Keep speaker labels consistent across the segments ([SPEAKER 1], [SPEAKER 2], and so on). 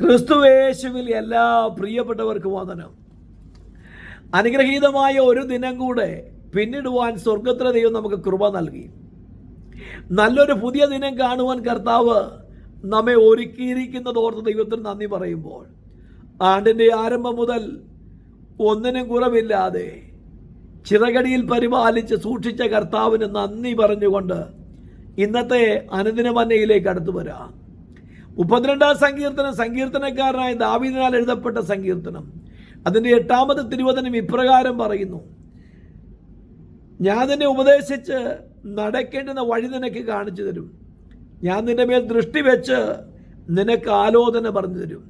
[SPEAKER 1] ക്രിസ്തുവേശുവിൽ എല്ലാ പ്രിയപ്പെട്ടവർക്കും വന്ദനം. അനുഗ്രഹീതമായ ഒരു ദിനം കൂടെ പിന്നിടുവാൻ സ്വർഗത്തിലെ ദൈവം നമുക്ക് കൃപ നൽകി. നല്ലൊരു പുതിയ ദിനം കാണുവാൻ കർത്താവ് നമ്മെ ഒരുക്കിയിരിക്കുന്നത് ഓർത്ത് ദൈവത്തിന് നന്ദി പറയുമ്പോൾ. ആണ്ടിന്റെ ആരംഭം മുതൽ ഒന്നിനും കുറവില്ലാതെ ചിറകടിയിൽ പരിപാലിച്ച് സൂക്ഷിച്ച കർത്താവിന് നന്ദി പറഞ്ഞുകൊണ്ട് ഇന്നത്തെ അനുദിനമന്നയിലേക്ക് അടുത്തു വരാം. മുപ്പത്തിരണ്ടാം സങ്കീർത്തനം സങ്കീർത്തനക്കാരനായ ദാവീദിനാൽ എഴുതപ്പെട്ട സങ്കീർത്തനം. അതിന്റെ എട്ടാമത് തിരുവചനം ഇപ്രകാരം പറയുന്നു. ഞാൻ നിന്നെ ഉപദേശിച്ച് നടക്കേണ്ടുന്ന വഴി നിനക്ക് കാണിച്ചു തരും. ഞാൻ നിന്റെ മേൽ ദൃഷ്ടി വെച്ച് നിനക്ക് ആലോചന പറഞ്ഞു തരും.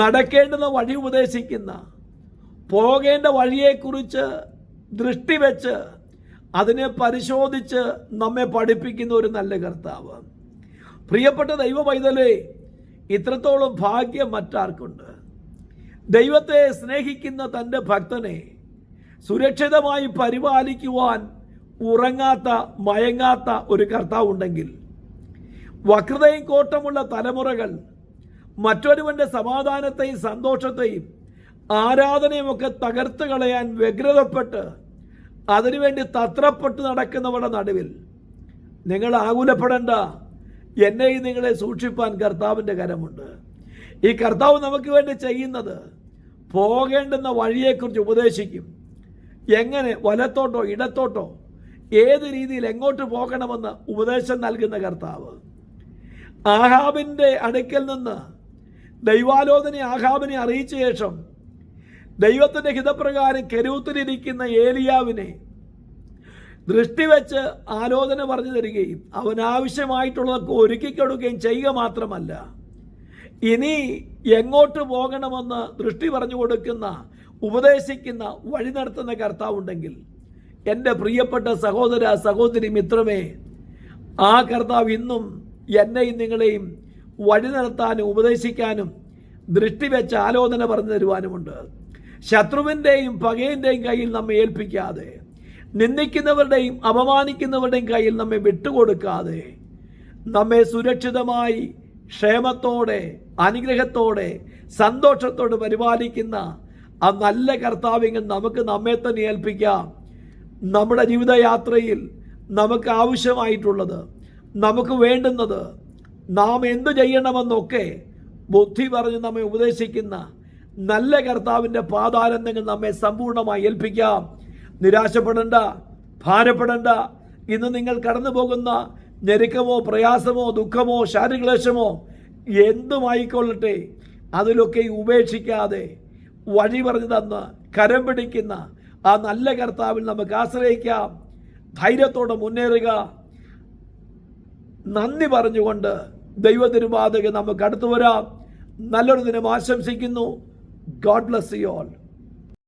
[SPEAKER 1] നടക്കേണ്ടുന്ന വഴി ഉപദേശിക്കുന്ന പോകേണ്ട വഴിയെക്കുറിച്ച് ദൃഷ്ടി വെച്ച് അതിനെ പരിശോധിച്ച് നമ്മെ പഠിപ്പിക്കുന്ന ഒരു നല്ല കർത്താവ്. പ്രിയപ്പെട്ട ദൈവ പൈതലേ ഇത്രത്തോളം ഭാഗ്യം മറ്റാർക്കുണ്ട്? ദൈവത്തെ സ്നേഹിക്കുന്ന തന്റെ ഭക്തനെ സുരക്ഷിതമായി പരിപാലിക്കുവാൻ ഉറങ്ങാത്ത മയങ്ങാത്ത ഒരു കർത്താവുണ്ടെങ്കിൽ വക്രതയും കോട്ടമുള്ള തലമുറകൾ മറ്റൊരുവന്റെ സമാധാനത്തെയും സന്തോഷത്തെയും ആരാധനയും ഒക്കെ തകർത്ത് കളയാൻ വ്യഗ്രതപ്പെട്ട് അതിനുവേണ്ടി തത്രപ്പെട്ട് നടക്കുന്നവരുടെ നടുവിൽ നിങ്ങൾ ആകുലപ്പെടേണ്ട എന്നെയും നിങ്ങളെ സൂക്ഷിപ്പാൻ കർത്താവിന്റെ കരമുണ്ട്. ഈ കർത്താവ് നമുക്ക് വേണ്ടി ചെയ്യുന്നത് പോകേണ്ടുന്ന വഴിയെക്കുറിച്ച് ഉപദേശിക്കും. എങ്ങനെ? വലത്തോട്ടോ ഇടത്തോട്ടോ? ഏത് രീതിയിൽ എങ്ങോട്ട് പോകണമെന്ന് ഉപദേശം നൽകുന്ന കർത്താവ്. ആഹാബിന്റെ അടുക്കൽ നിന്ന് ദൈവാലോചന ആഹാബിനെ അറിയിച്ച ശേഷം ദൈവത്തിന്റെ ഹിതപ്രകാരം കെരൂത്തിലിരിക്കുന്ന ഏലിയാവിനെ ദൃഷ്ടി വെച്ച് ആലോചന പറഞ്ഞു തരികയും അവൻ ആവശ്യമായിട്ടുള്ളതൊക്കെ ഒരുക്കിക്കൊടുക്കുകയും ചെയ്യുക മാത്രമല്ല ഇനി എങ്ങോട്ട് പോകണമെന്ന് ദൃഷ്ടി പറഞ്ഞു കൊടുക്കുന്ന ഉപദേശിക്കുന്ന വഴി നടത്തുന്ന കർത്താവുണ്ടെങ്കിൽ എന്റെ പ്രിയപ്പെട്ട സഹോദര സഹോദരി മിത്രമേ ആ കർത്താവ് ഇന്നും എന്നെയും നിങ്ങളെയും വഴി നടത്താനും ഉപദേശിക്കാനും ദൃഷ്ടി വെച്ച് ആലോചന പറഞ്ഞു തരുവാനുമുണ്ട്. ശത്രുവിന്റെയും പകയന്റെയും കയ്യിൽ നമ്മെ ഏൽപ്പിക്കാതെ നിന്ദിക്കുന്നവരുടെയും അപമാനിക്കുന്നവരുടെയും കയ്യിൽ നമ്മെ വിട്ടുകൊടുക്കാതെ നമ്മെ സുരക്ഷിതമായി ക്ഷേമത്തോടെ അനുഗ്രഹത്തോടെ സന്തോഷത്തോടെ പരിപാലിക്കുന്ന ആ നല്ല കർത്താവിങ്ങൾ നമുക്ക് നമ്മെ തന്നെ ഏൽപ്പിക്കാം. നമ്മുടെ ജീവിതയാത്രയിൽ നമുക്ക് ആവശ്യമായിട്ടുള്ളത് നമുക്ക് വേണ്ടുന്നത് നാം എന്തു ചെയ്യണമെന്നൊക്കെ ബുദ്ധി പറഞ്ഞ് നമ്മെ ഉപദേശിക്കുന്ന നല്ല കർത്താവിന്റെ പാതാലന്തങ്ങൾ നമ്മെ സമ്പൂർണമായി ഏൽപ്പിക്കാം. നിരാശപ്പെടേണ്ട ഭാരപ്പെടേണ്ട. ഇന്ന് നിങ്ങൾ കടന്നു പോകുന്ന ഞെരുക്കമോ പ്രയാസമോ ദുഃഖമോ ശാരീരിക്ലേശമോ എന്തുമായിക്കൊള്ളട്ടെ അതിലൊക്കെ ഉപേക്ഷിക്കാതെ വഴി പറഞ്ഞു തന്ന് കരം പിടിക്കുന്ന ആ നല്ല കർത്താവിൽ നമുക്ക് ആശ്രയിക്കാം. ധൈര്യത്തോടെ മുന്നേറുക. നന്ദി പറഞ്ഞുകൊണ്ട് ദൈവതിരുവാതക നമുക്ക് അടുത്തു വരാം. നല്ലൊരു ദിനം ആശംസിക്കുന്നു. God bless you all